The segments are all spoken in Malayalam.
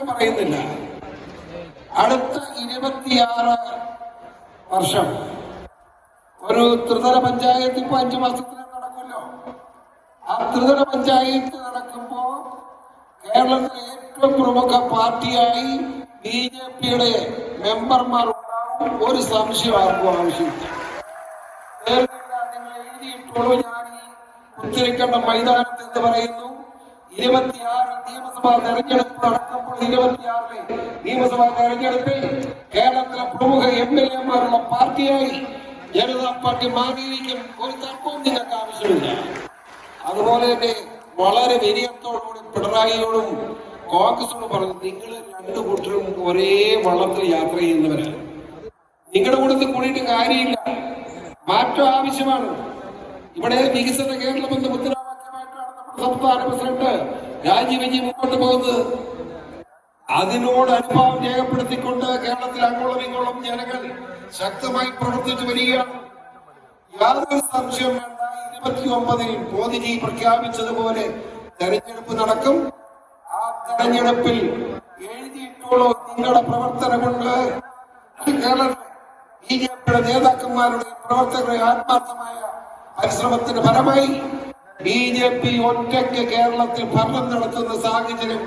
മുഴുവൻ പറയുന്നില്ല. അടുത്ത ഇരുപത്തിയാറ് വർഷം ഒരു ത്രിതല പഞ്ചായത്ത് ഇപ്പൊ അഞ്ചു മാസത്തിന് നടക്കുമല്ലോ. ആ ത്രിതല പഞ്ചായത്ത് നടക്കുമ്പോ കേരളത്തിലെ ഏറ്റവും പ്രമുഖ പാർട്ടിയായി ബി ജെ പിയുടെ മെമ്പർമാർ ഉണ്ടാവും ഒരു സംശയം ആർക്കും ആവശ്യമില്ല. നിങ്ങൾ എഴുതിയിട്ടുള്ളൂ. ഞാൻ ഈ കുത്തിരിക്കേണ്ട മൈതാനത്ത് എന്ന് പറയുന്നു. ഇരുപത്തിയാറ് നിയമസഭാ തെരഞ്ഞെടുപ്പ് നടക്കുമ്പോൾ ഇരുപത്തിയാറിലെ നിയമസഭാ തെരഞ്ഞെടുപ്പിൽ കേരളത്തിലെ പ്രമുഖ എം എൽ എമാരുള്ള പാർട്ടിയായി ജനതാ പാർട്ടി മാറിയിരിക്കും. ഒരു തർക്കവും നിങ്ങൾക്ക് ആവശ്യമില്ല. അതുപോലെ തന്നെ വളരെ വിനയത്തോടുകൂടി പിണറായിയോടും കോൺഗ്രസിനോട് പറഞ്ഞു നിങ്ങൾ രണ്ടു കൂട്ടരും ഒരേ വള്ളത്തിൽ യാത്ര ചെയ്യുന്നവരാണ്. നിങ്ങളുടെ കൂട്ടത്തിൽ കൂടിയിട്ട് കാര്യമില്ല. മാറ്റം ആവശ്യമാണ്. ഇവിടെ വികസിത കേരളം എന്ന നമ്മുടെ സംസ്ഥാന പ്രസിഡന്റ് രാജീവ് വിജി മുന്നോട്ട് പോകുന്നത്. അതിനോട് അനുഭാവം രേഖപ്പെടുത്തിക്കൊണ്ട് കേരളത്തിൽ അങ്ങോളം ഇങ്ങോളം ജനങ്ങൾ ശക്തമായി പ്രവർത്തിച്ചു വരികയാണ്. യാതൊരു സംശയം വേണ്ട. ഇരുപത്തി ഒമ്പതിൽ മോദിജി പ്രഖ്യാപിച്ചതുപോലെ തെരഞ്ഞെടുപ്പ് നടക്കും. ആ തെരഞ്ഞെടുപ്പിൽ എഴുതിയിട്ടുള്ള നിങ്ങളുടെ പ്രവർത്തനം കൊണ്ട് കേരള ബി ജെ പിയുടെ നേതാക്കന്മാരുടെ പ്രവർത്തകരുടെ ആത്മാർത്ഥമായ പരിശ്രമത്തിന്റെ ഫലമായി ബി ജെ പി ഒറ്റയ്ക്ക് കേരളത്തിൽ ഭരണം നടത്തുന്ന സാഹചര്യം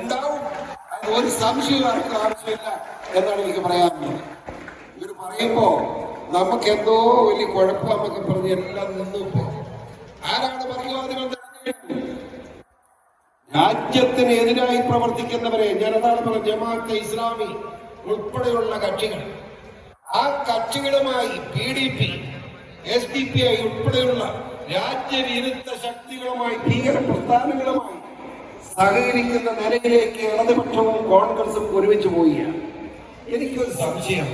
ഉണ്ടാവും. അത് ഒരു സംശയം ആർക്കും ആവശ്യമില്ല എന്നാണ് എനിക്ക് പറയാനുള്ളത്. ഇവർ പറയുമ്പോ നമുക്ക് എന്തോ വലിയ കുഴപ്പം നമുക്ക് പറഞ്ഞ് എല്ലാം നിന്നു ആരാണ് പറയുവാദികൾ രാജ്യത്തിന് എതിരായി പ്രവർത്തിക്കുന്നവരെ ജനതാദൾ ജമാഅത്തെ ഇസ്ലാമി ഉൾപ്പെടെയുള്ള കക്ഷികൾ. ആ കക്ഷികളുമായി P D P S D P I ഉൾപ്പെടെയുള്ള രാജ്യവിരുദ്ധ ശക്തികളുമായി ഭീകര പ്രസ്ഥാനങ്ങളുമായി സഹകരിക്കുന്ന നിലയിലേക്ക് ഇടതുപക്ഷവും കോൺഗ്രസും ഒരുമിച്ച് പോവുകയാണ് എനിക്കൊരു സംശയം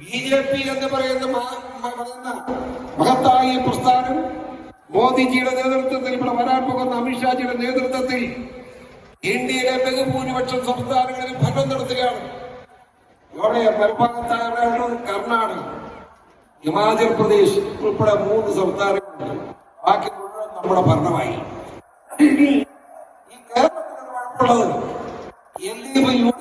ബി ജെ പി എന്ന് പറയുന്ന മഹാ- മഹത്തായ പ്രസ്ഥാനം മോദിജിയുടെ നേതൃത്വത്തിൽ ഇവിടെ വരാൻ പോകുന്ന അമിത്ഷാജിയുടെ നേതൃത്വത്തിൽ ഇന്ത്യയിലെ ബഹുഭൂരിപക്ഷം സംസ്ഥാനങ്ങളിൽ ഭരണം നടത്തുകയാണ് ഇവിടെ എവിടെയുള്ളത്? കർണാടക ഹിമാചൽ പ്രദേശ് ഉൾപ്പെടെ മൂന്ന് സംസ്ഥാനങ്ങളുണ്ട് ബാക്കി മുഴുവൻ നമ്മുടെ ഭരണമായി ഇനി ഈ കേരളത്തിലാണ് കുഴപ്പമുള്ളത് L D F U D